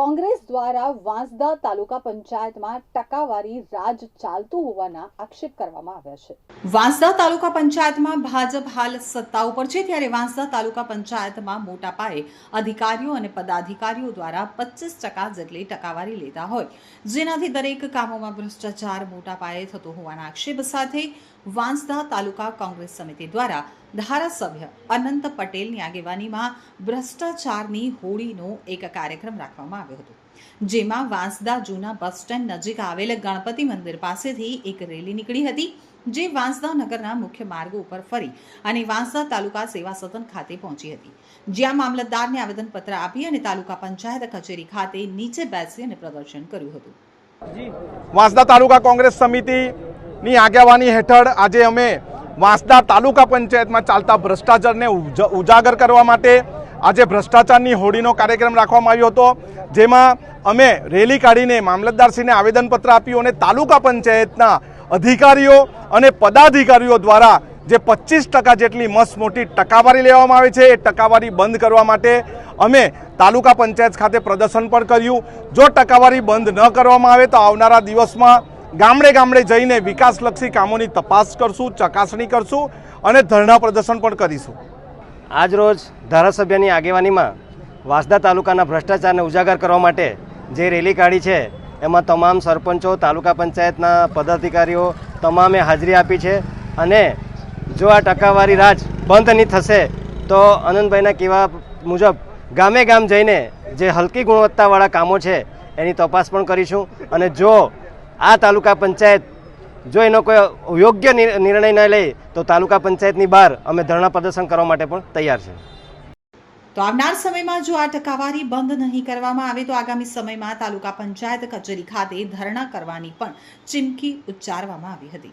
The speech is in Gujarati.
કોંગ્રેસ દ્વારા વાંસદા તાલુકા પંચાયતમાં ટકાવારી રાજ ચાલતું હોવાના આક્ષેપ કરવામાં આવ્યા છે. વાંસદા તાલુકા પંચાયતમાં ભાજપ હાલ સત્તા ઉપર છે ત્યારે વાંસદા તાલુકા પંચાયતમાં મોટા પાયે અધિકારીઓ અને પદાધિકારીઓ દ્વારા પચીસ ટકા જેટલી ટકાવારી લેતા હોય જેનાથી દરેક કામોમાં ભ્રષ્ટાચાર મોટા પાયે થતો હોવાના આક્ષેપ સાથે વાંસદા તાલુકા કોંગ્રેસ સમિતિ દ્વારા ધારાસભ્ય અનંત પટેલની આગેવાનીમાં ભ્રષ્ટાચારની હોળીનો એક કાર્યક્રમ રાખવામાં આવ્યો. હતો. જેમાં વાંસદા જૂના બસ સ્ટેન્ડ નજીક આવેલ ગણપતિ મંદિર પાસેથી એક રેલી નીકળી હતી, જે વાંસદા નગરના મુખ્ય માર્ગ ઉપર ફરી અને વાંસદા તાલુકા સેવા સદન ખાતે પહોંચી હતી. જ્યાં મામલતદારને આવેદનપત્ર આપી અને તાલુકા પંચાયત કચેરી ખાતે નીચે બેસી અને પ્રદર્શન કર્યું હતું. વાંસદા તાલુકા કોંગ્રેસ સમિતિની આગેવાની હેઠળ આજે અમે વાંસદા તાલુકા પંચાયતમાં ચાલતા ભ્રષ્ટાચારને ઉજ- ઉજાગર કરવા માટે આજે ભ્રષ્ટાચારની હોળીનો કાર્યક્રમ રાખવામાં આવ્યો હતો, જેમાં અમે રેલી કાઢીને મામલતદારશ્રીને આવેદનપત્ર આપ્યું અને તાલુકા પંચાયતના અધિકારીઓ અને પદાધિકારીઓ દ્વારા જે પચીસ ટકા જેટલી મસ્ત મોટી ટકાવારી લેવામાં આવે છે, એ ટકાવારી બંધ કરવા માટે અમે તાલુકા પંચાયત ખાતે પ્રદર્શન પણ કર્યું. જો ટકાવારી બંધ ન કરવામાં આવે તો આવનારા દિવસમાં ગામડે ગામડે જઈને વિકાસલક્ષી કામોની તપાસ કરશું, ચકાસણી કરશું અને ધરણા પ્રદર્શન પણ કરીશું. આજરોજ ધારાસભ્યની આગેવાનીમાં વાંસદા તાલુકાના ભ્રષ્ટાચારને ઉજાગર કરવા માટે જે રેલી કાઢી છે, એમાં તમામ સરપંચો, તાલુકા પંચાયતના પદાધિકારીઓ તમામે હાજરી આપી છે અને જો આ ટકાવારી રાજ બંધ નહીં થશે, તો આનંદભાઈના કહેવા મુજબ ગામે ગામ જઈને જે હલકી ગુણવત્તાવાળા કામો છે, એની તપાસ પણ કરીશું અને જો આ તાલુકા પંચાયત જો એનો કોઈ યોગ્ય નિર્ણય ન લે, તો તાલુકા પંચાયતની બહાર અમે ધરણા પ્રદર્શન કરવા માટે પણ તૈયાર છે તો આવનાર સમયમાં જો આ ટકાવારી બંધ નહીં કરવામાં આવે, તો આગામી સમયમાં તાલુકા પંચાયત કચેરી ખાતે ધરણા કરવાની પણ ચીમકી ઉચ્ચારવામાં આવી હતી.